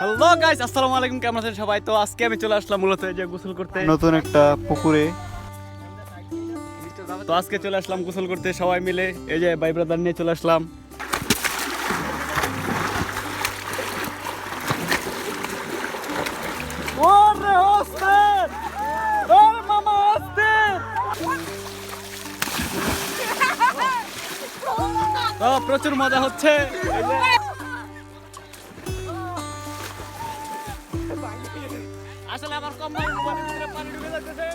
Hello guys আসসালামু আলাইকুম কেমন আছেন সবাই? তো আজকে আমি চলে আসলাম মূলত যে গোসল করতে। নতুন একটা পুকুরে। তো আজকে চলে আসলাম গোসল করতে সবাই মিলে। এই যে ভাই ব্রাদার নিয়ে চলে আসলাম। প্রচুর মজা হচ্ছে। আসলে আমার কম্বল পানি ঢুকে যাচ্ছে।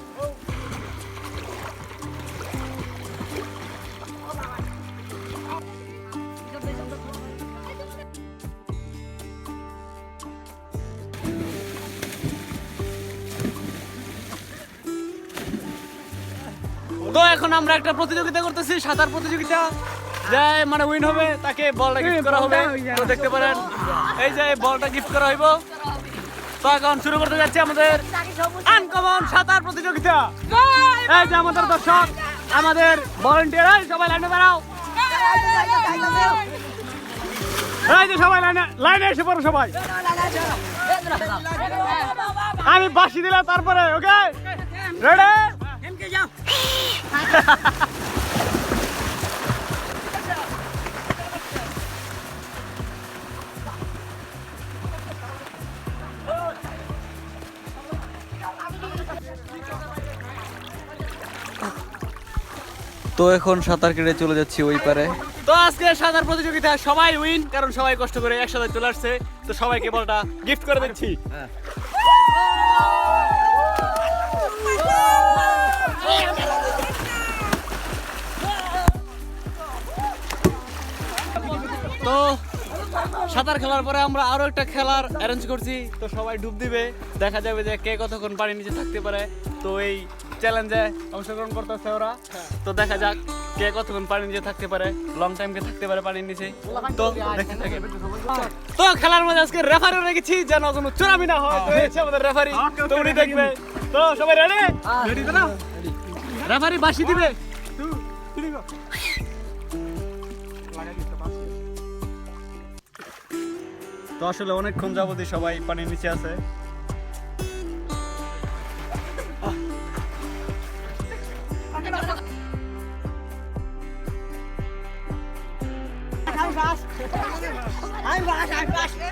তো এখন আমরা একটা প্রতিযোগিতা করতেছি সাঁতার প্রতিযোগিতা। যে মানে উইন হবে তাকে বলটা গিফট করা হবে। তো দেখতে পারেন। এই যে বলটা গিফট করা হইব। তো এখন শুরু করতে যাচ্ছি আমাদের আনকমন সাঁতার প্রতিযোগিতা। এই যে আমাদের দর্শক আমাদের ভলেন্টিয়ার সবাই লাইনে দাঁড়াও। এই যে সবাই লাইনে লাইনে এসে পড়ো সবাই। আমি বাসি দিলাম তারপরে ওকে রেডি তো এখন সাঁতার কেটে চলে যাচ্ছি ওই পারে। তো আজকে সাঁতার প্রতিযোগিতা সবাই উইন কারণ সবাই কষ্ট করে একসাথে চলে আসছে। তো সবাইকে বলটা গিফট করে দিচ্ছি। তো সাঁতার খেলার পরে আমরা আরও একটা খেলার অ্যারেঞ্জ করছি। তো সবাই ডুব দিবে, দেখা যাবে যে কে কতক্ষণ পানির নিচে থাকতে পারে। তো এই চ্যালেঞ্জে অংশগ্রহণ করতেছে ওরা। তো দেখা যাক কে কতক্ষণ পানির নিচে থাকতে পারে। লং টাইম কে থাকতে পারে পানির নিচে। তো দেখতে থাকে তো খেলার মধ্যে আজকে রেফারি রেখেছি যেন কোনো চুরামি না হয়। তো এই হচ্ছে আমাদের রেফারি তো উনি দেখবে। তো সবাই রেডি রেডি তো না? রেফারি বাসি দিবে। তো আসলে অনেকক্ষণ যাবতই সবাই পানির নিচে আছে।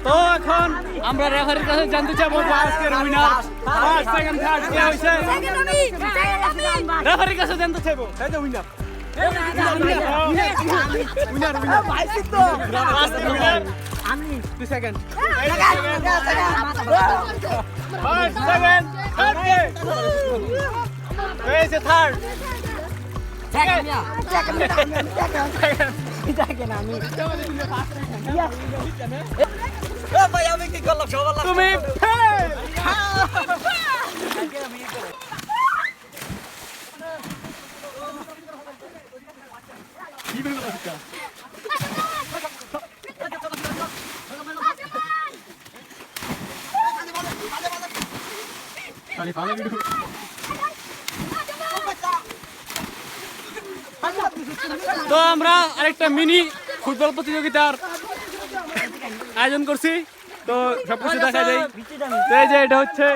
তো এখন আমরা রেফারির কাছে জানতে চাইব যে আজকের উইনার ফার্স্ট সেকেন্ড থার্ড কে হইছে রেফারির কাছে জানতে চাইব। এই যে উইনার উইনার দুই সেকেন্ড সেকেন্ড থার্ড কে এই যে থার্ড তুমি fail! তো আমরা আরেকটা মিনি ফুটবল প্রতিযোগিতার আয়োজন করছি তো সবকিছু দেখা যায় তো এই যে এটা হচ্ছে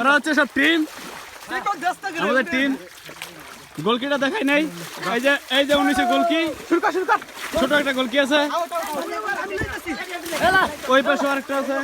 ওরা হচ্ছে সব টিম আমাদের টিম গোলকিটা দেখাই নাই এই যে এই যে উনিশে গোলকি ছোট একটা গোলকি আছে ওই পাশে আরেকটা আছে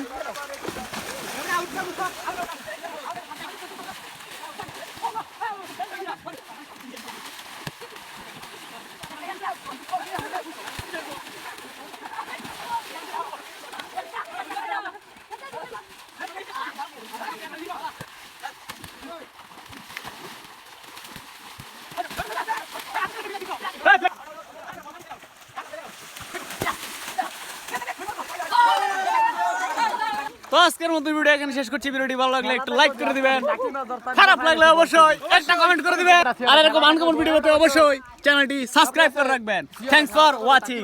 তো আজকের মতো ভিডিও এখানে শেষ করছি ভিডিওটি ভালো লাগলে একটা লাইক করে দিবেন খারাপ লাগলে অবশ্যই একটা কমেন্ট করে দিবেন আর এরকম আনকমন ভিডিও পেতে অবশ্যই চ্যানেলটি সাবস্ক্রাইব করে রাখবেন থ্যাংকস ফর ওয়াচিং